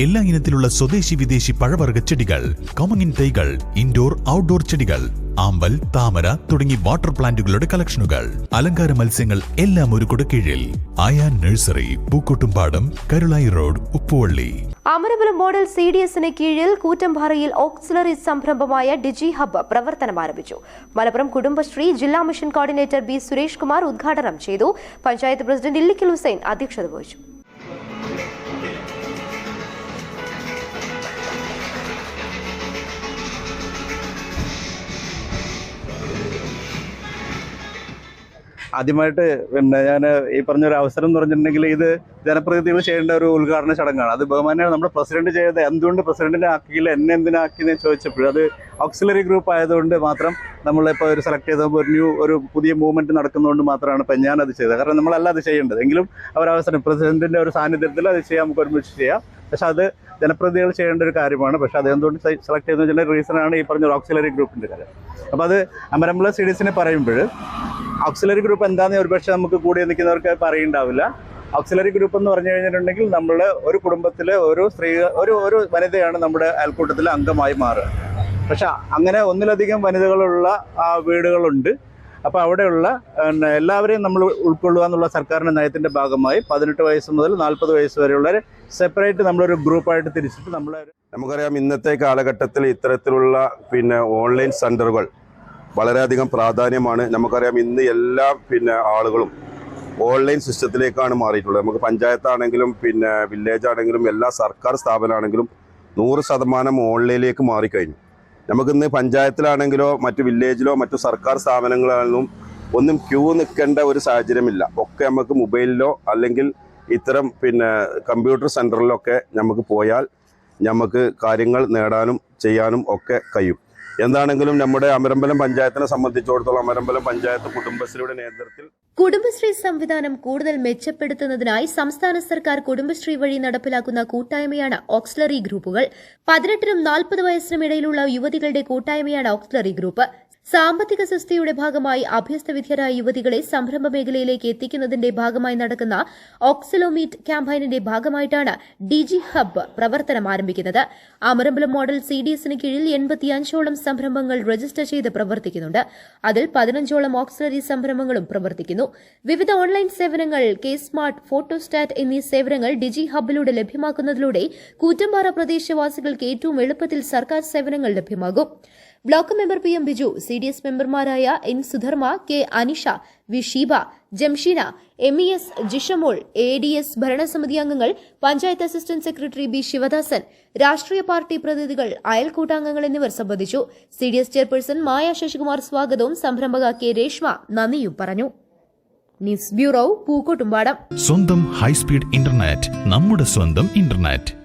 എല്ലാ ഇനത്തിലുള്ള സ്വദേശി വിദേശി പഴവർഗ ചെടികൾ കോമങ്ങിൻ തൈകൾ ഇൻഡോർ ഔട്ട്ഡോർ ചെടികൾ ആമ്പൽ താമര തുടങ്ങി വാട്ടർ പ്ലാന്റുകളുടെ കളക്ഷനുകൾ അലങ്കാര മത്സ്യങ്ങൾ എല്ലാം ഒരു കീഴിൽ ആയാ nursery Pookkottumpadam Karulai road Uppuvalli. Amarapuram model C D എസിന് കീഴിൽ കൂറ്റംപാറയിൽ ഓക്സിലറി സംരംഭമായ ഡിജി ഹബ്ബ് പ്രവർത്തനം ആരംഭിച്ചു. മലപ്പുറം കുടുംബശ്രീ ജില്ലാ mission coordinator B Suresh Kumar ഉദ്ഘാടനം ചെയ്തു. പഞ്ചായത്ത് പ്രസിഡന്റ് ഇല്ലിക്കൽ ഹുസൈൻ അധ്യക്ഷത വഹിച്ചു. ആദ്യമായിട്ട് പിന്നെ ഞാൻ ഈ പറഞ്ഞ ഒരു അവസരം എന്ന് പറഞ്ഞിട്ടുണ്ടെങ്കിൽ ഇത് ജനപ്രതിനിധികൾ ചെയ്യേണ്ട ഒരു ഉദ്ഘാടന ചടങ്ങാണ്. അത് ബഹുമാനാണ് നമ്മുടെ പ്രസിഡന്റ് ചെയ്തത്. എന്തുകൊണ്ട് പ്രസിഡന്റിനെ ആക്കിയില്ല? എന്നെ എന്തിനാക്കി എന്തിനാക്കിയെന്ന് ചോദിച്ചപ്പോൾ അത് ഓക്സിലറി ഗ്രൂപ്പ് ആയതുകൊണ്ട് മാത്രം നമ്മളിപ്പോൾ ഒരു സെലക്ട് ചെയ്ത ഒരു ന്യൂ ഒരു പുതിയ മൂവ്മെന്റ് നടക്കുന്നതുകൊണ്ട് മാത്രമാണ് ഇപ്പം ഞാനത് ചെയ്തത്. കാരണം നമ്മളല്ല അത് ചെയ്യേണ്ടത്. എങ്കിലും അവരവസരം പ്രസിഡന്റിന്റെ ഒരു സാന്നിധ്യത്തിൽ അത് ചെയ്യാൻ നമുക്ക് ഒരുമിച്ച് ചെയ്യാം. പക്ഷെ അത് ജനപ്രതിനിധികൾ ചെയ്യേണ്ട ഒരു കാര്യമാണ്. പക്ഷെ അത് എന്തുകൊണ്ട് സെലക്ട് ചെയ്യുന്ന റീസണാണ് ഈ പറഞ്ഞ ഓക്സിലറി ഗ്രൂപ്പിന്റെ കാര്യം. അപ്പോൾ അത് അമരമ്പല സിഡീസിനെ പറയുമ്പോൾ ഓക്സിലറി ഗ്രൂപ്പ് എന്താണെന്ന് ഒരുപക്ഷെ നമുക്ക് കൂടി നിൽക്കുന്നവർക്ക് പറയുണ്ടാവില്ല. ഓക്സിലറി ഗ്രൂപ്പ് എന്ന് പറഞ്ഞു കഴിഞ്ഞിട്ടുണ്ടെങ്കിൽ നമ്മൾ ഒരു കുടുംബത്തിലെ ഒരു സ്ത്രീ ഒരു ഒരു വനിതയാണ് നമ്മുടെ അയൽക്കൂട്ടത്തിലെ അംഗമായി മാറുക. പക്ഷെ അങ്ങനെ ഒന്നിലധികം വനിതകളുള്ള വീടുകളുണ്ട്. അപ്പോൾ അവിടെയുള്ള എല്ലാവരെയും നമ്മൾ ഉൾക്കൊള്ളുക എന്നുള്ള സർക്കാരിന്റെ നയത്തിന്റെ ഭാഗമായി പതിനെട്ട് വയസ്സ് മുതൽ നാൽപ്പത് വയസ്സ് വരെയുള്ളവരെ സെപ്പറേറ്റ് നമ്മളൊരു ഗ്രൂപ്പായിട്ട് തിരിച്ചിട്ട് നമ്മൾ നമുക്കറിയാം ഇന്നത്തെ കാലഘട്ടത്തിൽ ഇത്തരത്തിലുള്ള പിന്നെ ഓൺലൈൻ സെന്ററുകൾ വളരെയധികം പ്രാധാന്യമാണ്. നമുക്കറിയാം ഇന്ന് എല്ലാ പിന്നെ ആളുകളും ഓൺലൈൻ സിസ്റ്റത്തിലേക്കാണ് മാറിയിട്ടുള്ളത്. നമുക്ക് പഞ്ചായത്താണെങ്കിലും പിന്നെ വില്ലേജ് ആണെങ്കിലും എല്ലാ സർക്കാർ സ്ഥാപനമാണെങ്കിലും നൂറ് ശതമാനം ഓൺലൈനിലേക്ക് മാറിക്കഴിഞ്ഞു. നമുക്കിന്ന് പഞ്ചായത്തിലാണെങ്കിലോ മറ്റു വില്ലേജിലോ മറ്റു സർക്കാർ സ്ഥാപനങ്ങളാണെങ്കിലും ഒന്നും ക്യൂ നിൽക്കേണ്ട ഒരു സാഹചര്യമില്ല. ഒക്കെ നമുക്ക് മൊബൈലിലോ അല്ലെങ്കിൽ ഇത്തരം പിന്നെ കമ്പ്യൂട്ടർ സെന്ററിലൊക്കെ നമുക്ക് പോയാൽ നമുക്ക് കാര്യങ്ങൾ നേടാനും ചെയ്യാനും ഒക്കെ കഴിയും. എന്താണെങ്കിലും നമ്മുടെ അമരമ്പലം പഞ്ചായത്തിനെ സംബന്ധിച്ചിടത്തോളം അമരമ്പലം പഞ്ചായത്ത് കുടുംബശ്രീയുടെ നേതൃത്വത്തിൽ കുടുംബശ്രീ സംവിധാനം കൂടുതൽ മെച്ചപ്പെടുത്തുന്നതിനായി സംസ്ഥാന സർക്കാർ കുടുംബശ്രീ വഴി നടപ്പിലാക്കുന്ന കൂട്ടായ്മയാണ് ഓക്സ്ലറി ഗ്രൂപ്പുകൾ. പതിനെട്ടിനും നാൽപ്പത് വയസ്സിനും ഇടയിലുള്ള യുവതികളുടെ കൂട്ടായ്മയാണ് ഓക്സ്ലറി ഗ്രൂപ്പ്. സാമ്പത്തിക സുസ്ഥിതിയുടെ ഭാഗമായി അഭ്യസ്തവിദ്യരായ യുവതികളെ സംരംഭ മേഖലയിലേക്ക് എത്തിക്കുന്നതിന്റെ ഭാഗമായി നടക്കുന്ന ഓക്സിലോമീറ്റ് ക്യാമ്പയിനിന്റെ ഭാഗമായിട്ടാണ് ഡിജി ഹബ്ബ് പ്രവർത്തനം ആരംഭിക്കുന്നത്. അമരമ്പലം മോഡൽ സി ഡി എസിന് കീഴിൽ എൺപത്തിയഞ്ചോളം സംരംഭങ്ങൾ രജിസ്റ്റർ ചെയ്ത് പ്രവർത്തിക്കുന്നുണ്ട്. അതിൽ പതിനഞ്ചോളം ഓക്സിലറി സംരംഭങ്ങളും പ്രവർത്തിക്കുന്നു. വിവിധ ഓൺലൈൻ സേവനങ്ങൾ കെ സ്മാർട്ട് ഫോട്ടോസ്റ്റാറ്റ് എന്നീ സേവനങ്ങൾ ഡിജി ഹബ്ബിലൂടെ ലഭ്യമാക്കുന്നതിലൂടെ കൂറ്റമ്പാറ പ്രദേശവാസികൾക്ക് ഏറ്റവും എളുപ്പത്തിൽ സർക്കാർ സേവനങ്ങൾ ലഭ്യമാകും. Block member P M Biju C D S മെമ്പർമാരായ N Sudharma K Anisha V Sheeba Jamsheena M E S Jishamol A D S ഭരണസമിതി അംഗങ്ങൾ panchayat assistant secretary B Sivadasan രാഷ്ട്രീയ പാർട്ടി പ്രതിനിധികൾ അയൽക്കൂട്ടാംഗങ്ങൾ എന്നിവർ സംബന്ധിച്ചു. C D S chairperson Maya Sasikumar സ്വാഗതവും സംരംഭക കെ രേഷ്മ നന്ദിയും പറഞ്ഞു. News bureau Pookkottumpadam. സ്വന്തം ഹൈസ്പീഡ് ഇന്റർനെറ്റ് നമ്മുടെ സ്വന്തം ഇന്റർനെറ്റ്.